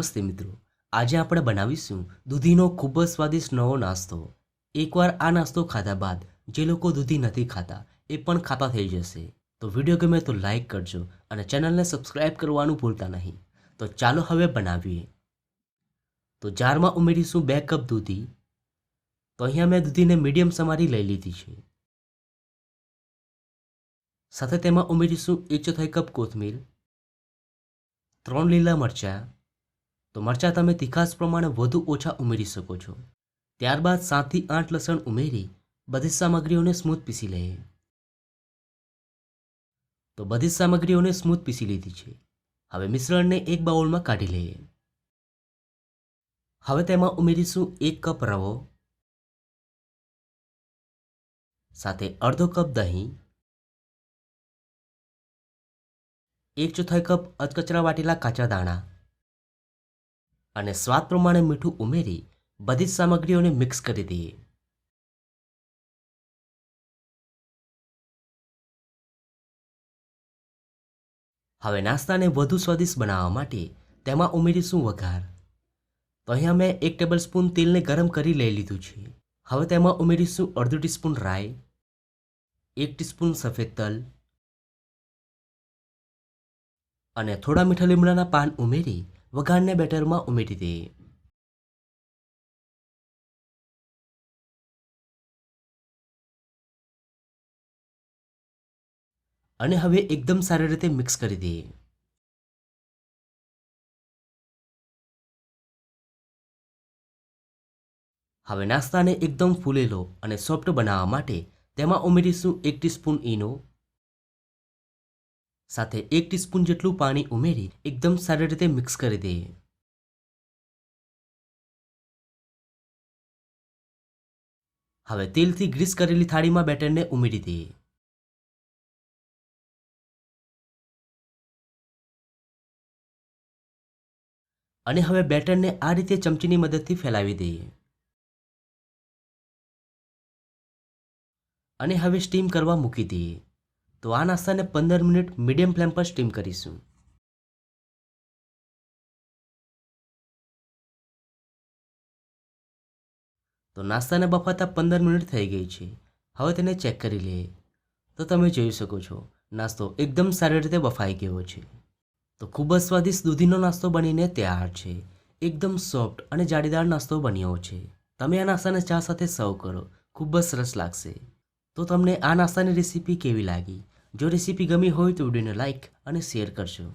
નમસ્તે મિત્રો. આજે આપણે બનાવીશું દૂધીનો ખૂબ જ સ્વાદિષ્ટ નવો નાસ્તો. એકવાર આ નાસ્તો ખાધા બાદ જે લોકો દૂધી નથી ખાતા, એ પણ ખાતા થઈ જશે. તો વીડિયો ગમે તો લાઈક કરજો અને ચેનલને સબસ્ક્રાઇબ કરવાનું ભૂલતા નહીં. તો ચાલો હવે બનાવીએ. તો જારમાં ઉમેરીશું બે કપ દૂધી. તો અહીંયા મેં દૂધીને મીડિયમ સમારી લઈ લીધી છે. સાથે તેમાં ઉમેરીશું એક ચોથાઈ કપ કોથમીર. ત્રણ લીલા મરચાં. તો મરચાં તમે તીખાસ પ્રમાણે વધુ ઓછા ઉમેરી શકો છો. ત્યારબાદ સાતથી આઠ લસણ ઉમેરી બધી સામગ્રીઓને સ્મૂથ પીસી લઈએ. તો બધી સામગ્રીઓને સ્મૂથ પીસી લીધી છે. હવે મિશ્રણને એક બાઉલમાં કાઢી લઈએ. હવે તેમાં ઉમેરીશું એક કપ રવો. સાથે અડધો કપ દહીં. એક ચોથાઈ કપ અધકચરા વાટેલા કાચા દાણા. અને સ્વાદ પ્રમાણે મીઠું ઉમેરી બધી જ સામગ્રીઓને મિક્સ કરી દઈએ. હવે નાસ્તાને વધુ સ્વાદિષ્ટ બનાવવા માટે તેમાં ઉમેરીશું વઘાર. તો અહીંયા મેં એક ટેબલ સ્પૂન તેલને ગરમ કરી લઈ લીધું છે. હવે તેમાં ઉમેરીશું અડધું ટીસ્પૂન રાઈ, એક ટીસ્પૂન સફેદ તલ અને થોડા મીઠા લીમડાના પાન ઉમેરી વઘારને બેટરમાં ઉમેરી દે. અને હવે એકદમ સારી રીતે મિક્સ કરી દે. હવે નાસ્તાને એકદમ ફૂલેલો અને સોફ્ટ બનાવવા માટે તેમાં ઉમેરીશું એક ટીસ્પૂન ઈનો સાથે એક ટીસ્પૂન જેટલું પાણી ઉમેરી એકદમ સારી રીતે મિક્સ કરી દઈએ. હવે તેલથી ગ્રીસ કરેલી થાળીમાં બેટરને ઉમેરી દઈએ. અને હવે બેટરને આ રીતે ચમચીની મદદથી ફેલાવી દઈએ. અને હવે સ્ટીમ કરવા મૂકી દઈએ. તો આ નાસ્તાને પંદર મિનિટ મીડિયમ ફ્લેમ પર સ્ટીમ કરીશું. તો નાસ્તાને બફાતા પંદર મિનિટ થઈ ગઈ છે. હવે તેને ચેક કરી લઈએ. તો તમે જોઈ શકો છો, નાસ્તો એકદમ સારી રીતે બફાઈ ગયો છે. તો ખૂબ જ સ્વાદિષ્ટ દૂધીનો નાસ્તો બનીને તૈયાર છે. એકદમ સોફ્ટ અને જાળીદાર નાસ્તો બન્યો છે. તમે આ નાસ્તાને ચા સાથે સર્વ કરો. ખૂબ જ સરસ લાગશે. તો તમને આ નાસ્તાની રેસીપી કેવી લાગી? જો રેસીપી ગમી હોય તો વિડીયોને લાઇક અને શેર કરજો.